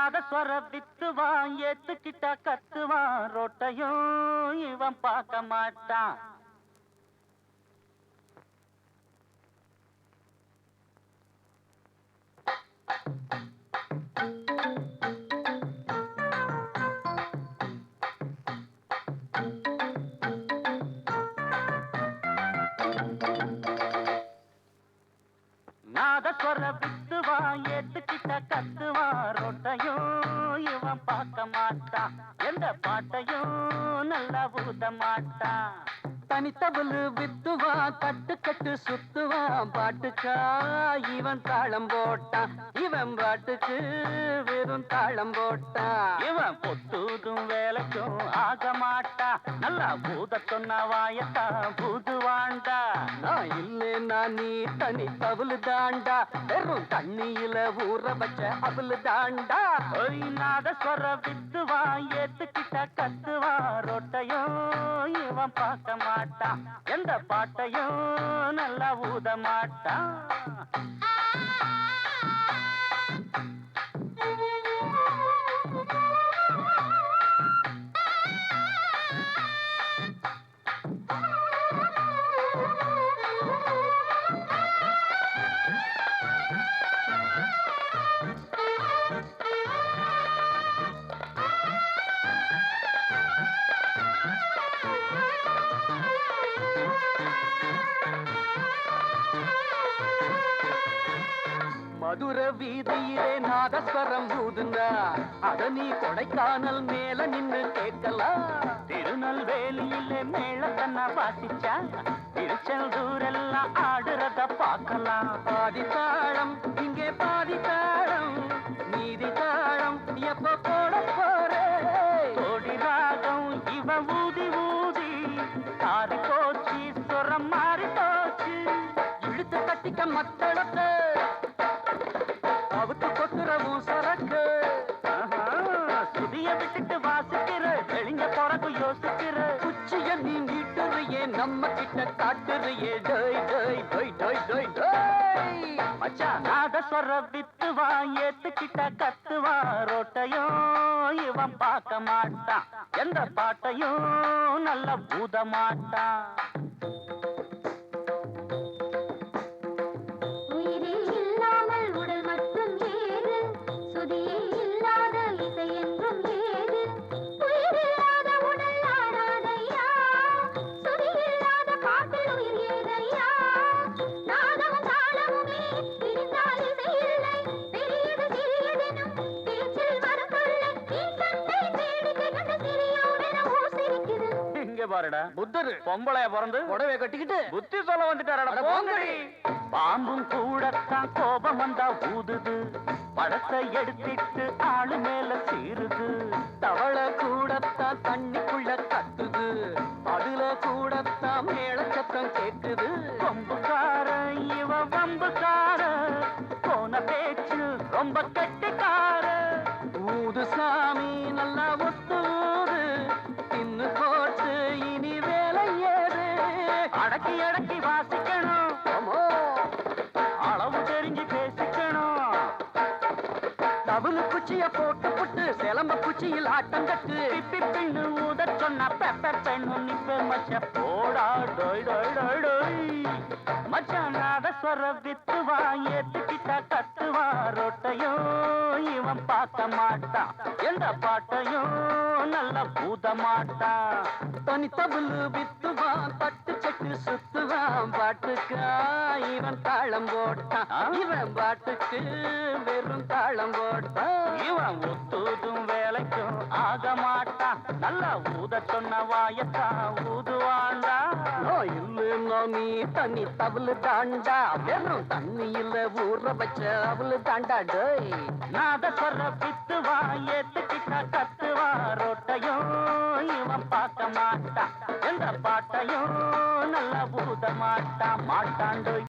நாதஸ்வர வித்துவான் ஏத்துக்கிட்டா கத்துவான். ரொட்டையும் இவன் பார்க்க மாட்டான். நாதஸ்வர வித்துவான் ஏத்துக்கிட்ட கத்துவான்? ரொட்டையும் இவன் பார்க்க மாட்டான். எந்த பாட்டையும் நல்லா ஊத மாட்டான். தனித்தவளு வித்துவான் கட்டு கட்டு சுத்துவான். பாட்டுக்கா இவன் தாளம் போட்டான். இவன் பாட்டுக்கு வெறும் தாளம் போட்டான். இவன் பொத்துதும் வேலைக்கும் ஆக மாட்டான். நல்லா பூத சொன்ன வாயத்தா பூதுவாண்டா நான் இல்லைன்னா நீ தனி தவளு தாண்டா. வெறும் தண்ணியில ஊற வச்ச அவளு தாண்டா. ஒய் சொர வித்துவான் ஏத்துக்கிட்ட கத்துவான் ரொட்டையோ இவன் பார்க்க மாட்டான். எந்த பாட்டையும் நல்லா ஊத மாட்டான். மதுர வீதியிலே நாதஸ்வரம் ஊதுந்தா அத நீ கொடைக்கானல் மேல நின்னு கேட்கலாம் திருநெல்வேலியிலே மேளத்தன்ன வாசிச்சா. திருச்செந்தூரெல்லாம் ஆடுறத பார்க்கலாம் பாதி தாழம் இங்கே பாதி தாழம் நீதி தாழம் எப்ப போட போறே? கோடி ராகம் இவ ஊதி ஊதி. தாரி போச்சு சுரம் மாறி போச்சு இழுத்து கட்டிக்க மத்த நம்ம கிட்ட காட்டுறியே டோய் டோய் டோய் டோய் டோய் டோய். மச்சான் நாதஸ்வர வித்துவா ஏத்துக்கிட்ட கத்துவா ரோட்டையும். இவன் பார்க்க மாட்டான். எந்த பாட்டையும் நல்ல பூத மாட்டான் இங்க பாருடா. புத்தரு. பொம்பளைய பிறந்து புடவை கட்டிக்கிட்டு. புத்தி சொல்ல வந்துட்டாரடா போங்கடி. பாம்பும் கூடத்தான் கோபம் வந்தா ஊதுது. பழத்தை எடுத்திட்டு ஆளு மேல சீருது. தவளை கூடத்தான் தண்ணிக்குள்ள கத்துது. அதுல கூடத்தான் மேளச்சத்தம் கேக்குது. கொம்புக்கார இவ வம்புக்கார போன பேச்சு ரொம்ப கெட்டிக்கார அடக்கி அடக்கி வாசிக்கணும் அளவு தெரிஞ்சு பேசிக்கணும். தவுளு குச்சிய போட்டு புட்டு சிலம்ப குச்சியில் ஆட்டம் கட்டு. பிப்பி பெண்ணு ஊத சொன்ன பெப்ப பெண்ணு நிப்ப மச்ச போடா டொய் டொய் டொய் டொய். மச்சான் நாதஸ்வர வித்துவா ஏத்துக்கிட்டா கத்துவா ரொட்டையும் இவன் பார்க்க மாட்டான். எந்த பாட்டையும் நல்ல பூத மாட்டான். தனி தவுளு வித்துவான் தட்டு செட்டு சுத்துவான் பாட்டுக்கா இவன் தாளம் போட்டான் இவன் பாட்டுக்கு வெறும் தாளம் போட்டான் இவன் ஒத்துதும் வேலைக்கும் ஆக மாட்டான் நல்லா ஊத சொன்ன வாயத்தான் ஊதுவாண்டா. இல்லைன்னா நீ தண்ணி தவுளு தாண்டா. வெறும் தண்ணியில ஊற வச்ச அவளு தாண்டா. டேய். நாதஸ்வர வித்துவா ஏத்துக்கிட்டா கத்துவா ரொட்டையும்